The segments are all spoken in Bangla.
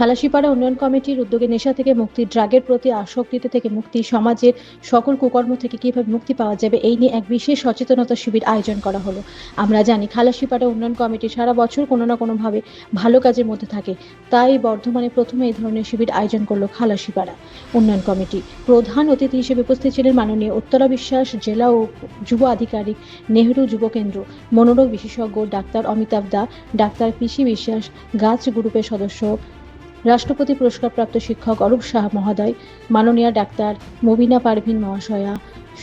খালাসিপাড়া উন্নয়ন কমিটির উদ্যোগে নেশা থেকে মুক্তি, ড্রাগের প্রতি আসক্তিতে থেকে মুক্তি, সমাজের সকল কুকর্ম থেকে কীভাবে মুক্তি পাওয়া যাবে এই নিয়ে এক বিশেষ সচেতনতা শিবির আয়োজন করা হলো। আমরা জানি খালাসিপাড়া উন্নয়ন কমিটি সারা বছর কোনো না কোনোভাবে ভালো কাজের মধ্যে থাকে। তাই বর্ধমানে প্রথমে এই ধরনের শিবির আয়োজন করল খালাসিপাড়া উন্নয়ন কমিটি। প্রধান অতিথি হিসেবে উপস্থিত ছিলেন মাননীয় উত্তরা বিশ্বাস, জেলা ও যুব আধিকারিক নেহরু যুব কেন্দ্র, মনোরোগ বিশেষজ্ঞ ডাক্তার অমিতাভ দা, ডাক্তার পিসি বিশ্বাস, গাছ গ্রুপের সদস্য রাষ্ট্রপতি পুরস্কারপ্রাপ্ত শিক্ষক অরূপ শাহ মহোদয় মাননীয় ডাক্তার মবিনা পারভিন মহাশয়া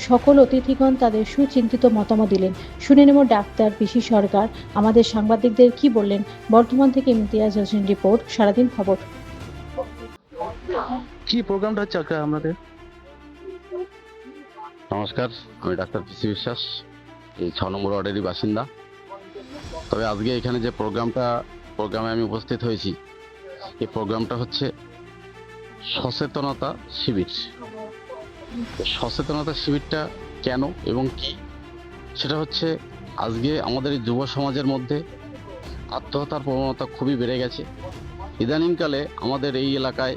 সকল অতিথিগণ তাদের সুচিন্তিত মতামত দিলেন। শুনে নেব ডাক্তার পিসি সরকার আমাদের সাংবাদিকদের কি বললেন? বর্ধমান থেকে ইমতিয়াজ হোসেন রিপোর্ট সারাদিন খবর। কি প্রোগ্রামটা হচ্ছে আজকে আমাদের? নমস্কার আমি ডাক্তার পিসি বিশ্বাস এই ছ নম্বর ওয়ার্ডেরই বাসিন্দা। তবে আজকে এখানে যে প্রোগ্রামটা প্রোগ্রামে আমি উপস্থিত হয়েছি এই প্রোগ্রামটা হচ্ছে সচেতনতা শিবির। সচেতনতা শিবিরটা কেন এবং কি? সেটা হচ্ছে আজকে আমাদের এই যুব সমাজের মধ্যে আত্মহত্যার প্রবণতা খুবই বেড়ে গেছে। ইদানিংকালে আমাদের এই এলাকায়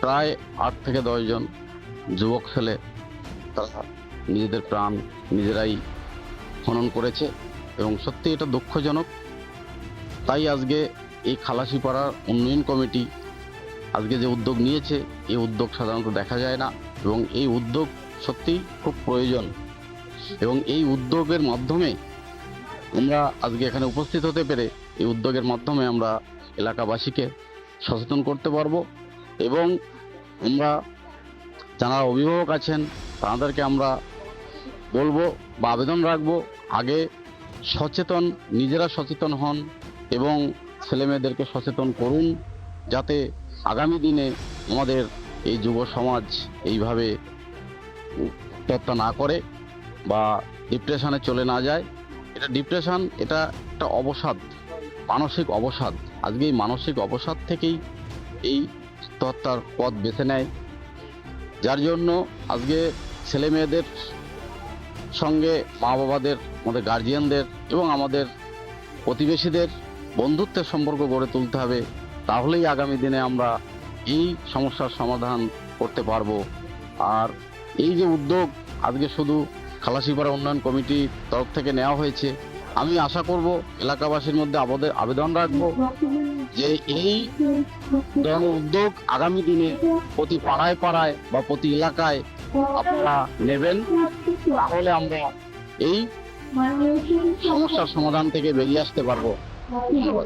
প্রায় আট থেকে দশজন যুবক ছেলে তারা নিজেদের প্রাণ নিজেরাই খনন করেছে এবং সত্যি এটা দুঃখজনক। তাই আজকে এই খালাসিপাড়ার উন্নয়ন কমিটি আজকে যে উদ্যোগ নিয়েছে, এই উদ্যোগ সাধারণত দেখা যায় না এবং এই উদ্যোগ সত্যিই খুব প্রয়োজন এবং এই উদ্যোগের মাধ্যমে আমরা আজকে এখানে উপস্থিত হতে পেরে এই উদ্যোগের মাধ্যমে আমরা এলাকাবাসীকে সচেতন করতে পারব এবং আমরা যারা অভিভাবক আছেন, তাদেরকে আমরা বলব বা আবেদন রাখব, আগে সচেতন, নিজেরা সচেতন হন এবং ছেলেমেয়েদেরকে সচেতন করুন, যাতে আগামী দিনে আমাদের এই যুব সমাজ এইভাবে তত্ত্বা না করে বা ডিপ্রেশনে চলে না যায়। এটা ডিপ্রেশন এটা একটা অবসাদ, মানসিক অবসাদ। আজকে এই মানসিক অবসাদ থেকেই এই তত্ত্বার পথ বেছে নেয়। যার জন্য আজকে ছেলে মেয়েদের সঙ্গে মা বাবাদের আমাদের গার্জিয়ানদের এবং আমাদের প্রতিবেশীদের বন্ধুত্বের সম্পর্ক গড়ে তুলতে হবে, তাহলেই আগামী দিনে আমরা এই সমস্যার সমাধান করতে পারব। আর এই যে উদ্যোগ আজকে শুধু খালাসিপাড়া উন্নয়ন কমিটির তরফ থেকে নেওয়া হয়েছে, আমি আশা করব এলাকাবাসীর মধ্যে আবেদন আবেদন রাখব যে এই উদ্যোগ আগামী দিনে প্রতি পাড়ায় পাড়ায় বা প্রতি এলাকায় আপনারা নেবেন, তাহলে আমরা এই সমস্যার সমাধান থেকে বেরিয়ে আসতে পারব। 你好我